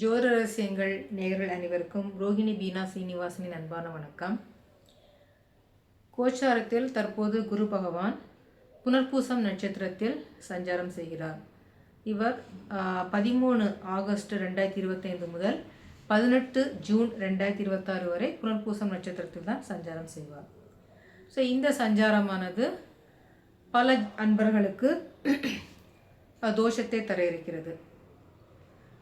ஜோர ரகசியங்கள் நேயர்கள் அனைவருக்கும் ரோஹிணி பீனா சீனிவாசனின் அன்பான வணக்கம். கோச்சாரத்தில் தற்போது குரு பகவான் புனர்பூசம் நட்சத்திரத்தில் சஞ்சாரம் செய்கிறார். இவர் பதிமூணு ஆகஸ்ட் ரெண்டாயிரத்தி இருபத்தைந்து முதல் பதினெட்டு ஜூன் ரெண்டாயிரத்தி இருபத்தாறு வரை புனர்பூசம் நட்சத்திரத்தில் தான் சஞ்சாரம் செய்வார். ஸோ இந்த சஞ்சாரமானது பல அன்பர்களுக்கு தோஷத்தை தர இருக்கிறது.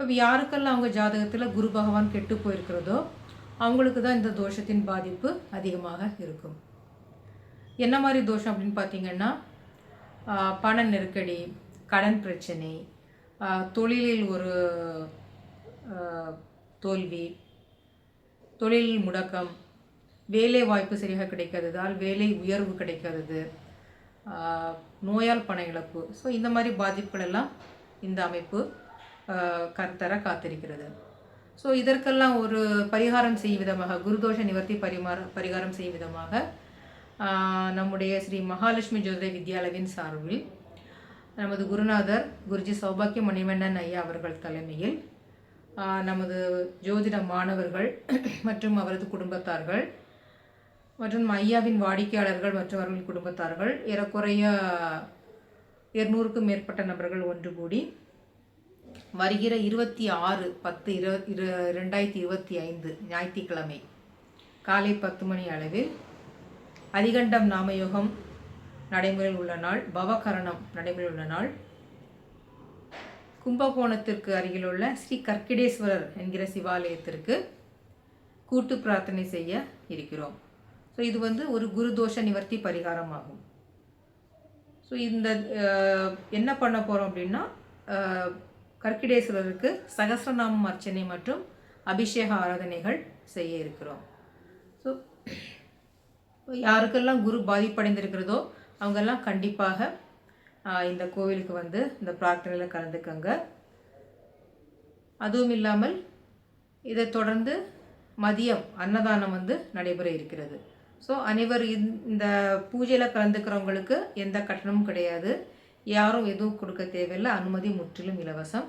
இப்போ யாருக்கெல்லாம் அவங்க ஜாதகத்தில் குரு பகவான் கெட்டு போயிருக்கிறதோ அவங்களுக்கு தான் இந்த தோஷத்தின் பாதிப்பு அதிகமாக இருக்கும். என்ன மாதிரி தோஷம் அப்படின்னு பார்த்தீங்கன்னா பண நெருக்கடி கடன் பிரச்சனை தொழிலில் ஒரு தோல்வி தொழில் முடக்கம் வேலை வாய்ப்பு சரியாக கிடைக்காததால் வேலை உயர்வு கிடைக்காதது நோயால் பண இழப்பு. ஸோ இந்த மாதிரி பாதிப்புகளெல்லாம் இந்த அமைப்பு ஆஹ் காத்திருக்கிறது. ஸோ இதற்கெல்லாம் ஒரு பரிகாரம் செய்யும் விதமாக குருதோஷ நிவர்த்தி பரிமாற பரிகாரம் செய்யும் விதமாக நம்முடைய ஸ்ரீ மகாலட்சுமி ஜோதிட வித்யாலவின் சார்பில் நமது குருநாதர் குருஜி சௌபாக்கிய மணிவண்ணன் ஐயா அவர்கள் தலைமையில் நமது ஜோதிட மாணவர்கள் மற்றும் அவரது குடும்பத்தார்கள் மற்றும் ஐயாவின் வாடிக்கையாளர்கள் மற்றும் அவர்களின் குடும்பத்தார்கள் ஏறக்குறைய இருநூறுக்கும் மேற்பட்ட நபர்கள் ஒன்று கூடி வருகிற இருபத்தி ஆறு பத்து இரு இரு ரெண்டாயிரத்தி இருபத்தி ஐந்து ஞாயிற்றுக்கிழமை காலை பத்து மணி அளவில் அதிகண்டம் நாமயோகம் நடைமுறையில் உள்ள நாள் பவகரணம் நடைமுறையில் உள்ள நாள். கும்பகோணத்திற்கு அருகிலுள்ள ஸ்ரீ கற்கிடேஸ்வரர் என்கிற சிவாலயத்திற்கு கூட்டு பிரார்த்தனை செய்ய இருக்கிறோம். ஸோ இது வந்து ஒரு குருதோஷ நிவர்த்தி பரிகாரம் ஆகும் ஸோ இந்த என்ன பண்ண போகிறோம் அப்படின்னா கற்கிடேஸ்வரருக்கு சகஸ்ரநாமம் அர்ச்சனை மற்றும் அபிஷேக ஆராதனைகள் செய்ய இருக்கிறோம். ஸோ யாருக்கெல்லாம் குரு பாதிப்படைந்திருக்கிறதோ அவங்கெல்லாம் கண்டிப்பாக இந்த கோவிலுக்கு வந்து இந்த பிரார்த்தனையில் கலந்துக்கங்க. அதுவும் இல்லாமல் இதை தொடர்ந்து மதியம் அன்னதானம் வந்து நடைபெற இருக்கிறது. ஸோ அனைவர் இந்த பூஜையில் கலந்துக்கிறவங்களுக்கு எந்த கட்டணமும் கிடையாது. யாரும் எதுவும் கொடுக்க தேவையில்லை. அனுமதி முற்றிலும் இலவசம்.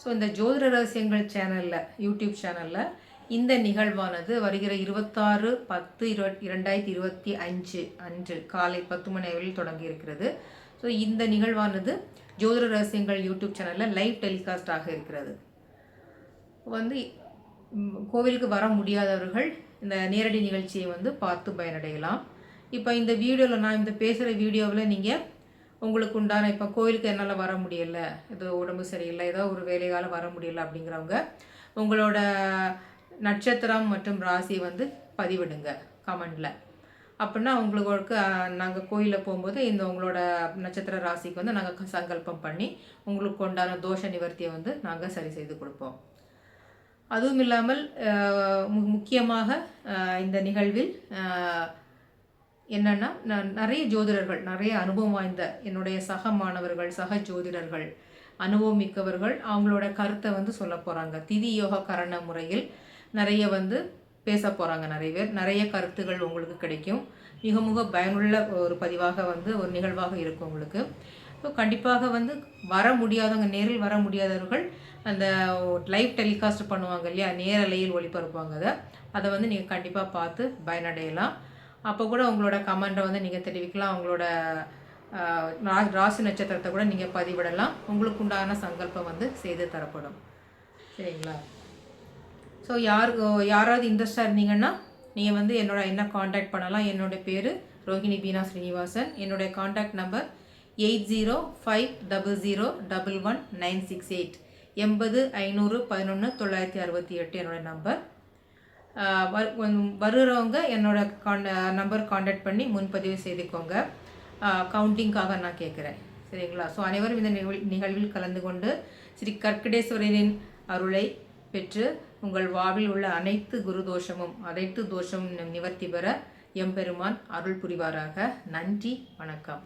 ஸோ இந்த ஜோதிட ரகசியங்கள் சேனலில் யூடியூப் சேனலில் இந்த நிகழ்வானது வருகிற இருபத்தாறு பத்து இருபத் இரண்டாயிரத்தி இருபத்தி அஞ்சு அன்று காலை பத்து மணி அளவில் தொடங்கி இருக்கிறது. ஸோ இந்த நிகழ்வானது ஜோதிட ரகசியங்கள் யூடியூப் சேனலில் லைவ் டெலிகாஸ்ட் ஆக இருக்கிறது. வந்து கோவிலுக்கு வர முடியாதவர்கள் இந்த நேரடி நிகழ்ச்சியை வந்து பார்த்து பயனடையலாம். இப்போ இந்த வீடியோவில் நான் இந்த பேசுகிற வீடியோவில் நீங்கள் உங்களுக்கு உண்டான இப்போ கோயிலுக்கு என்னால் வர முடியல ஏதோ உடம்பு சரியில்லை ஏதோ ஒரு வேலையால் வர முடியல அப்படிங்கிறவங்க உங்களோட நட்சத்திரம் மற்றும் ராசி வந்து பதிவிடுங்க கமெண்டில். அப்படின்னா உங்களுக்கு நாங்கள் கோயிலில் போகும்போது இந்த உங்களோட நட்சத்திர ராசிக்கு வந்து நாங்கள் சங்கல்பம் பண்ணி உங்களுக்கு உண்டான தோஷ நிவர்த்தியை வந்து நாங்கள் சரி செய்து கொடுப்போம். அதுவும் இல்லாமல் முக்கியமாக இந்த நிகழ்வில் என்னென்னா நான் நிறைய ஜோதிடர்கள் நிறைய அனுபவம் வாய்ந்த என்னுடைய சக மாணவர்கள் சக ஜோதிடர்கள் அனுபவம் மிக்கவர்கள் அவங்களோட கருத்தை வந்து சொல்ல போகிறாங்க திதி யோக கரண முறையில் நிறைய வந்து பேச போகிறாங்க நிறைய பேர். நிறைய கருத்துகள் உங்களுக்கு கிடைக்கும். மிக மிக பயனுள்ள ஒரு பதிவாக வந்து ஒரு நிகழ்வாக இருக்கும் உங்களுக்கு. ஸோ கண்டிப்பாக வந்து வர முடியாதவங்க நேரில் வர முடியாதவர்கள் அந்த லைவ் டெலிகாஸ்ட் பண்ணுவாங்க இல்லையா? நேரலையில் ஒளிபரப்புவாங்க அதை. அதை வந்து நீங்கள் கண்டிப்பாக பார்த்து பயனடையலாம். அப்போ கூட உங்களோட கமெண்ட்டை வந்து நீங்கள் தெரிவிக்கலாம். உங்களோட ராசி நட்சத்திரத்தை கூட நீங்கள் பதிவிடலாம். உங்களுக்கு உண்டான சங்கல்பம் வந்து செய்து தரப்படும். சரிங்களா? ஸோ யாருக்கு யாராவது இன்ட்ரெஸ்டாக இருந்தீங்கன்னா நீங்கள் வந்து என்னோட என்ன காண்டாக்ட் பண்ணலாம்? என்னோட பேர் ரோஹிணி பீனா ஸ்ரீனிவாசன். என்னுடைய contact number eight zero five double zero double one nine six eight. எண்பது ஐநூறு பதினொன்று தொள்ளாயிரத்தி அறுபத்தி எட்டு என்னோடய நம்பர் வருகிறவங்க என்னோட கான் நம்பர் காண்டாக்ட் பண்ணி முன்பதிவு செய்துக்கோங்க. கவுண்டிங்காக நான் கேட்குறேன் சரிங்களா? ஸோ அனைவரும் இந்த நிகழ் நிகழ்வில் கலந்து கொண்டு ஸ்ரீ கற்கடேஸ்வரரின் அருளை பெற்று உங்கள் வாவில் உள்ள அனைத்து குரு தோஷமும் அனைத்து தோஷமும் நிவர்த்தி பெற எம்பெருமான் அருள் புரிவாராக. நன்றி வணக்கம்.